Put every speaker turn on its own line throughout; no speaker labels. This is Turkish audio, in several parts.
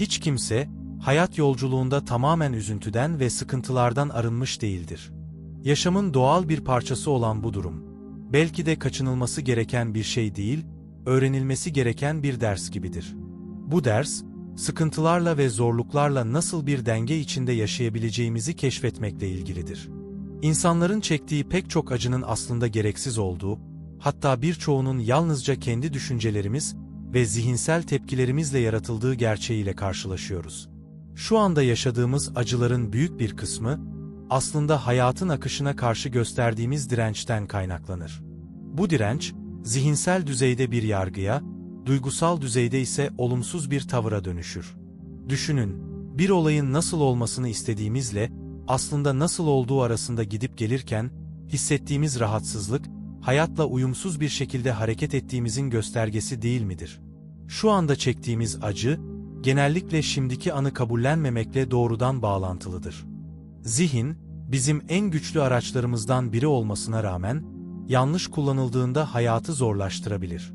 Hiç kimse, hayat yolculuğunda tamamen üzüntüden ve sıkıntılardan arınmış değildir. Yaşamın doğal bir parçası olan bu durum, belki de kaçınılması gereken bir şey değil, öğrenilmesi gereken bir ders gibidir. Bu ders, sıkıntılarla ve zorluklarla nasıl bir denge içinde yaşayabileceğimizi keşfetmekle ilgilidir. İnsanların çektiği pek çok acının aslında gereksiz olduğu, hatta birçoğunun yalnızca kendi düşüncelerimiz ve zihinsel tepkilerimizle yaratıldığı gerçeğiyle karşılaşıyoruz. Şu anda yaşadığımız acıların büyük bir kısmı, aslında hayatın akışına karşı gösterdiğimiz dirençten kaynaklanır. Bu direnç, zihinsel düzeyde bir yargıya, duygusal düzeyde ise olumsuz bir tavıra dönüşür. Düşünün, bir olayın nasıl olmasını istediğimizle, aslında nasıl olduğu arasında gidip gelirken, hissettiğimiz rahatsızlık, hayatla uyumsuz bir şekilde hareket ettiğimizin göstergesi değil midir? Şu anda çektiğimiz acı, genellikle şimdiki anı kabullenmemekle doğrudan bağlantılıdır. Zihin, bizim en güçlü araçlarımızdan biri olmasına rağmen, yanlış kullanıldığında hayatı zorlaştırabilir.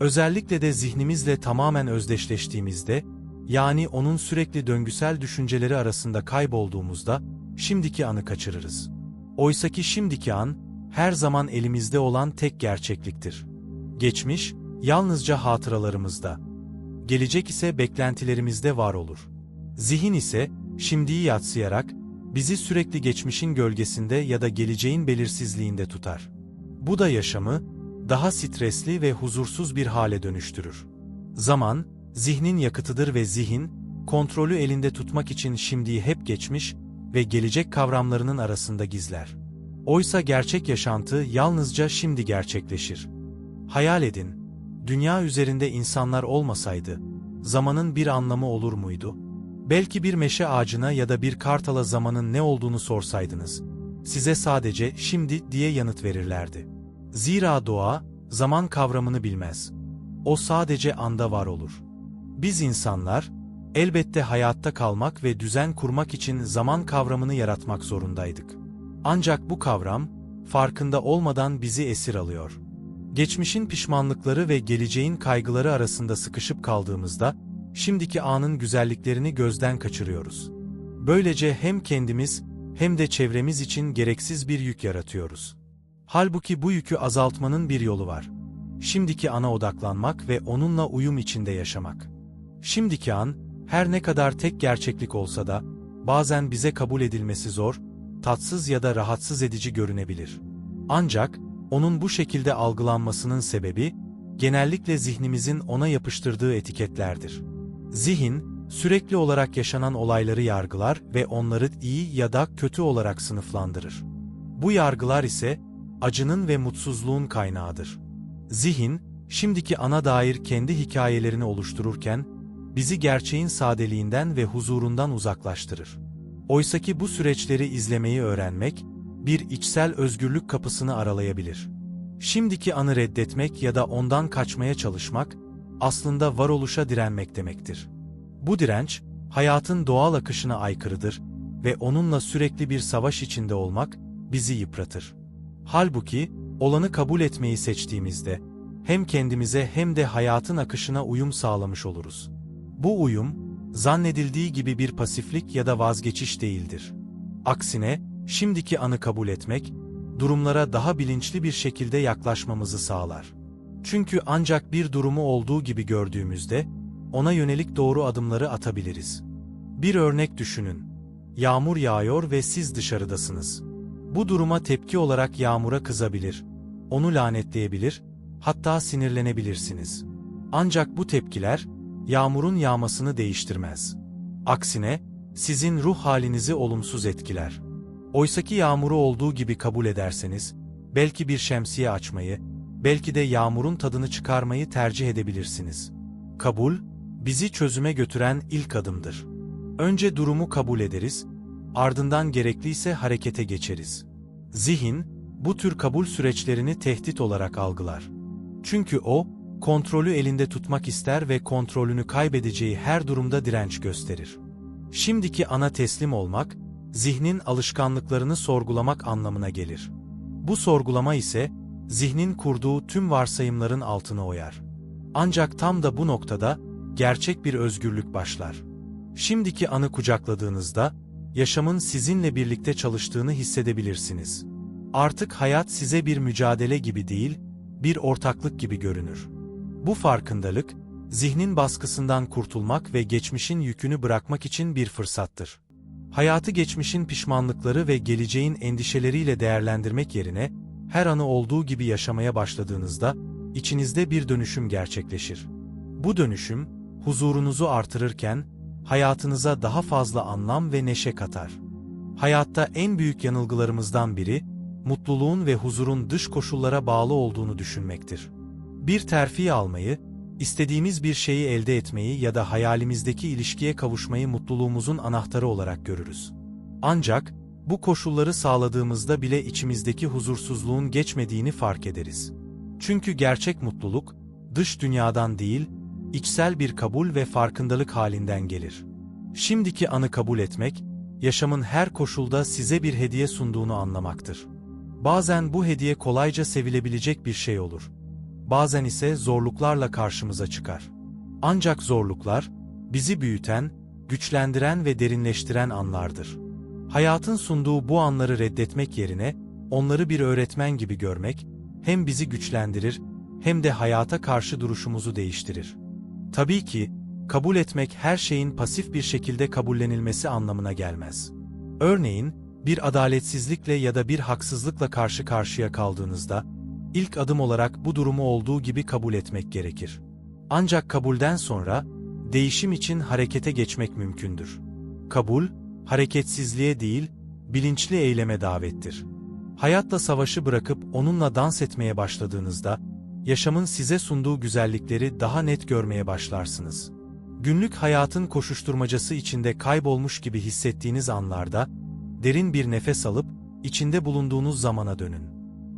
Özellikle de zihnimizle tamamen özdeşleştiğimizde, yani onun sürekli döngüsel düşünceleri arasında kaybolduğumuzda, şimdiki anı kaçırırız. Oysaki şimdiki an, her zaman elimizde olan tek gerçekliktir. Geçmiş, yalnızca hatıralarımızda. Gelecek ise beklentilerimizde var olur. Zihin ise, şimdiyi yatsıyarak, bizi sürekli geçmişin gölgesinde ya da geleceğin belirsizliğinde tutar. Bu da yaşamı, daha stresli ve huzursuz bir hale dönüştürür. Zaman, zihnin yakıtıdır ve zihin, kontrolü elinde tutmak için şimdiyi hep geçmiş ve gelecek kavramlarının arasında gizler. Oysa gerçek yaşantı yalnızca şimdi gerçekleşir. Hayal edin, dünya üzerinde insanlar olmasaydı, zamanın bir anlamı olur muydu? Belki bir meşe ağacına ya da bir kartala zamanın ne olduğunu sorsaydınız, size sadece şimdi diye yanıt verirlerdi. Zira doğa, zaman kavramını bilmez. O sadece anda var olur. Biz insanlar, elbette hayatta kalmak ve düzen kurmak için zaman kavramını yaratmak zorundaydık. Ancak bu kavram, farkında olmadan bizi esir alıyor. Geçmişin pişmanlıkları ve geleceğin kaygıları arasında sıkışıp kaldığımızda, şimdiki anın güzelliklerini gözden kaçırıyoruz. Böylece hem kendimiz hem de çevremiz için gereksiz bir yük yaratıyoruz. Halbuki bu yükü azaltmanın bir yolu var. Şimdiki ana odaklanmak ve onunla uyum içinde yaşamak. Şimdiki an, her ne kadar tek gerçeklik olsa da, bazen bize kabul edilmesi zor, tatsız ya da rahatsız edici görünebilir. Ancak, onun bu şekilde algılanmasının sebebi, genellikle zihnimizin ona yapıştırdığı etiketlerdir. Zihin, sürekli olarak yaşanan olayları yargılar ve onları iyi ya da kötü olarak sınıflandırır. Bu yargılar ise, acının ve mutsuzluğun kaynağıdır. Zihin, şimdiki ana dair kendi hikayelerini oluştururken, bizi gerçeğin sadeliğinden ve huzurundan uzaklaştırır. Oysaki bu süreçleri izlemeyi öğrenmek, bir içsel özgürlük kapısını aralayabilir. Şimdiki anı reddetmek ya da ondan kaçmaya çalışmak, aslında varoluşa direnmek demektir. Bu direnç, hayatın doğal akışına aykırıdır ve onunla sürekli bir savaş içinde olmak, bizi yıpratır. Halbuki, olanı kabul etmeyi seçtiğimizde, hem kendimize hem de hayatın akışına uyum sağlamış oluruz. Bu uyum, zannedildiği gibi bir pasiflik ya da vazgeçiş değildir. Aksine, şimdiki anı kabul etmek, durumlara daha bilinçli bir şekilde yaklaşmamızı sağlar. Çünkü ancak bir durumu olduğu gibi gördüğümüzde, ona yönelik doğru adımları atabiliriz. Bir örnek düşünün. Yağmur yağıyor ve siz dışarıdasınız. Bu duruma tepki olarak yağmura kızabilir, onu lanetleyebilir, hatta sinirlenebilirsiniz. Ancak bu tepkiler, yağmurun yağmasını değiştirmez. Aksine, sizin ruh halinizi olumsuz etkiler. Oysaki yağmuru olduğu gibi kabul ederseniz, belki bir şemsiye açmayı, belki de yağmurun tadını çıkarmayı tercih edebilirsiniz. Kabul, bizi çözüme götüren ilk adımdır. Önce durumu kabul ederiz, ardından gerekliyse harekete geçeriz. Zihin, bu tür kabul süreçlerini tehdit olarak algılar. Çünkü o, kontrolü elinde tutmak ister ve kontrolünü kaybedeceği her durumda direnç gösterir. Şimdiki ana teslim olmak, zihnin alışkanlıklarını sorgulamak anlamına gelir. Bu sorgulama ise, zihnin kurduğu tüm varsayımların altına oyar. Ancak tam da bu noktada, gerçek bir özgürlük başlar. Şimdiki anı kucakladığınızda, yaşamın sizinle birlikte çalıştığını hissedebilirsiniz. Artık hayat size bir mücadele gibi değil, bir ortaklık gibi görünür. Bu farkındalık, zihnin baskısından kurtulmak ve geçmişin yükünü bırakmak için bir fırsattır. Hayatı geçmişin pişmanlıkları ve geleceğin endişeleriyle değerlendirmek yerine, her anı olduğu gibi yaşamaya başladığınızda, içinizde bir dönüşüm gerçekleşir. Bu dönüşüm, huzurunuzu artırırken, hayatınıza daha fazla anlam ve neşe katar. Hayatta en büyük yanılgılarımızdan biri, mutluluğun ve huzurun dış koşullara bağlı olduğunu düşünmektir. Bir terfi almayı, istediğimiz bir şeyi elde etmeyi ya da hayalimizdeki ilişkiye kavuşmayı mutluluğumuzun anahtarı olarak görürüz. Ancak, bu koşulları sağladığımızda bile içimizdeki huzursuzluğun geçmediğini fark ederiz. Çünkü gerçek mutluluk, dış dünyadan değil, içsel bir kabul ve farkındalık halinden gelir. Şimdiki anı kabul etmek, yaşamın her koşulda size bir hediye sunduğunu anlamaktır. Bazen bu hediye kolayca sevilebilecek bir şey olur. Bazen ise zorluklarla karşımıza çıkar. Ancak zorluklar, bizi büyüten, güçlendiren ve derinleştiren anlardır. Hayatın sunduğu bu anları reddetmek yerine, onları bir öğretmen gibi görmek, hem bizi güçlendirir, hem de hayata karşı duruşumuzu değiştirir. Tabii ki, kabul etmek her şeyin pasif bir şekilde kabullenilmesi anlamına gelmez. Örneğin, bir adaletsizlikle ya da bir haksızlıkla karşı karşıya kaldığınızda, ilk adım olarak bu durumu olduğu gibi kabul etmek gerekir. Ancak kabulden sonra, değişim için harekete geçmek mümkündür. Kabul, hareketsizliğe değil, bilinçli eyleme davettir. Hayatla savaşı bırakıp onunla dans etmeye başladığınızda, yaşamın size sunduğu güzellikleri daha net görmeye başlarsınız. Günlük hayatın koşuşturmacası içinde kaybolmuş gibi hissettiğiniz anlarda, derin bir nefes alıp, içinde bulunduğunuz zamana dönün.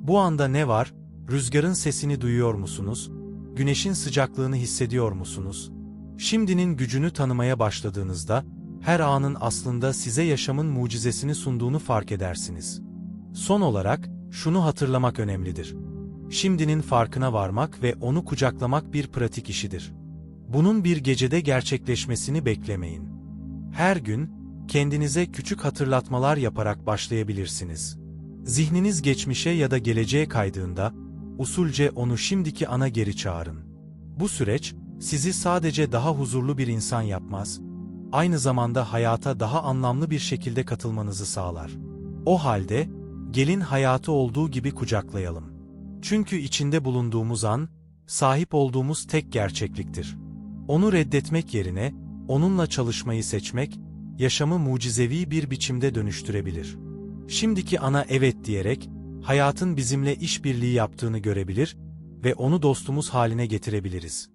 Bu anda ne var? Rüzgarın sesini duyuyor musunuz? Güneşin sıcaklığını hissediyor musunuz? Şimdinin gücünü tanımaya başladığınızda, her anın aslında size yaşamın mucizesini sunduğunu fark edersiniz. Son olarak, şunu hatırlamak önemlidir. Şimdinin farkına varmak ve onu kucaklamak bir pratik işidir. Bunun bir gecede gerçekleşmesini beklemeyin. Her gün, kendinize küçük hatırlatmalar yaparak başlayabilirsiniz. Zihniniz geçmişe ya da geleceğe kaydığında, usulce onu şimdiki ana geri çağırın. Bu süreç, sizi sadece daha huzurlu bir insan yapmaz, aynı zamanda hayata daha anlamlı bir şekilde katılmanızı sağlar. O halde, gelin hayatı olduğu gibi kucaklayalım. Çünkü içinde bulunduğumuz an, sahip olduğumuz tek gerçekliktir. Onu reddetmek yerine, onunla çalışmayı seçmek, yaşamı mucizevi bir biçimde dönüştürebilir. Şimdiki ana evet diyerek, hayatın bizimle işbirliği yaptığını görebilir ve onu dostumuz haline getirebiliriz.